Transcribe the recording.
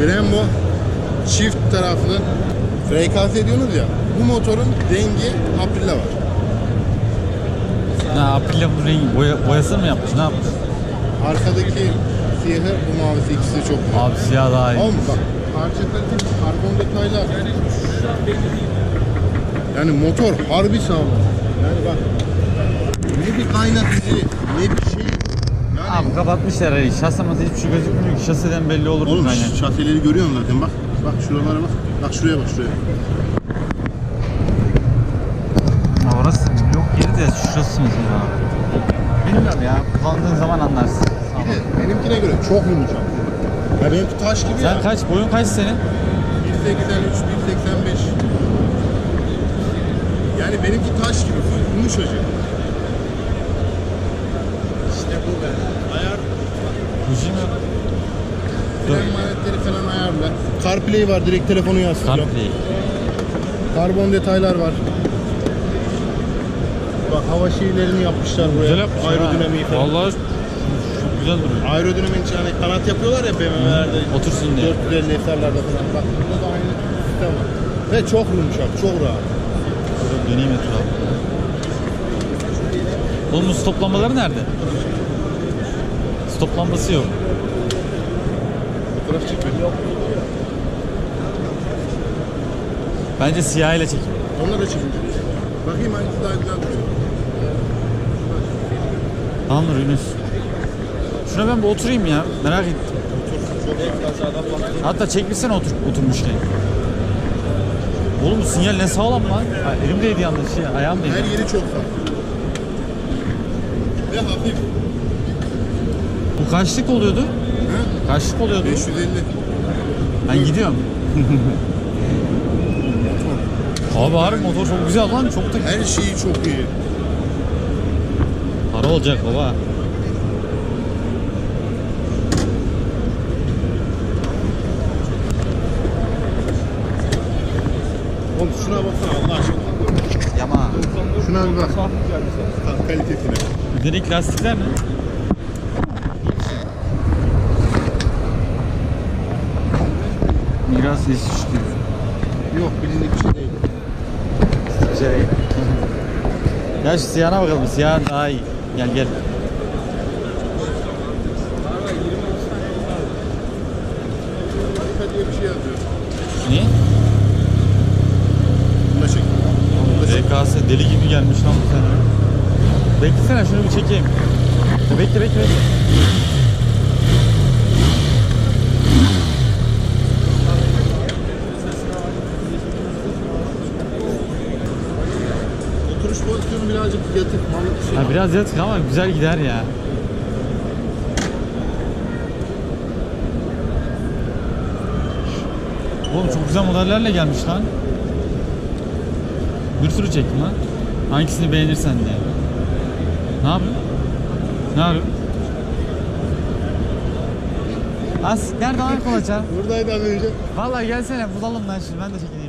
Brembo çift taraflı FKS diyorsunuz ya. Bu motorun rengi Aprilia var. Ne Aprilia bu rengi boya, boyasını mı yapmış? Ne yapmış? Arkadaki siyahı bu mavisi ikisi de çok güzel. Abi siyah daha iyi. Oğlum bak parça kalitesi, karbon detaylar. Yani motor harbi sağlam. Yani bak ne bir kaynatıcı ne bir şey. Yani Abi kapatmışlar arayı. Şase masa hiçbir şey gözükmüyor ki. Şaseden belli olur Oğlum yani. şaseleri görüyorsun zaten bak. Bak şuralara bak. Bak şuraya bak şuraya. Ha, orası yok yeri de şurası mesela. Bilmiyorum ya. Kullandığın zaman anlarsın. Bir de benimkine göre çok yumuşak. Ya benimki taş gibi Sen ya. kaç? Boyun kaç senin? 1.83, 1.85. Yani benimki taş gibi yumuşacık. Dur. Fren manetleri falan ayarla. CarPlay var direkt telefonu yansıtıyor. CarPlay. Karbon detaylar var. Bak hava şeylerini yapmışlar buraya. Güzel yapmış. Aerodinamiği falan. Vallahi çok güzel duruyor. Aerodinamik için hani kanat yapıyorlar ya BMW'lerde. Otursun diye. 450 SR'larda falan. Bak burada da aynı sistem var. Ve çok yumuşak, çok rahat. Döneyim etrafı. Oğlum bu stop lambaları nerede? Stop lambası yok. Fotoğraf çekmek. Yok. Bence siyah ile çekin. Onları da çekince. Bakayım hangisi daha güzel duruyor. Tamam Nur Yunus. Şuna ben bir oturayım ya. Merak ettim. Hatta çekmişsene otur, oturmuşken. Oğlum bu sinyal ne sağlam lan. Ha, elimdeydi yalnız şey, ayağımdaydı. Her yeri çok sağlam. Ve hafif. Kaçlık oluyordu? Ha? Kaçlık oluyordu? 550. Ben gidiyorum. Abi harbi motor çok güzel lan. Çok da Her şeyi çok iyi. para olacak baba. Oğlum şuna baksana Allah aşkına. Yama. Şuna bir bak. Ka- Kalitesine. Direkt lastikler mi? Ses çıkıyor. Yok bilindik bir şey değil. Şey. ya şu siyahına bakalım. Siyah daha iyi. Gel gel. Diye bir şey yazıyor. Niye? Deli gibi gelmiş lan bu sene. Beklesene şunu bir çekeyim. Bekle bekle bekle. Oturuş pozisyonu birazcık yatık. Şey. Ha, biraz yatık ama güzel gider ya. Oğlum çok güzel modellerle gelmiş lan. Bir sürü çektim lan. Hangisini beğenirsen diye. Ne yapıyorsun? Ne yapıyorsun? As nerede lan kolaça? Buradaydı az önce. Vallahi gelsene bulalım lan şimdi ben de çekeyim.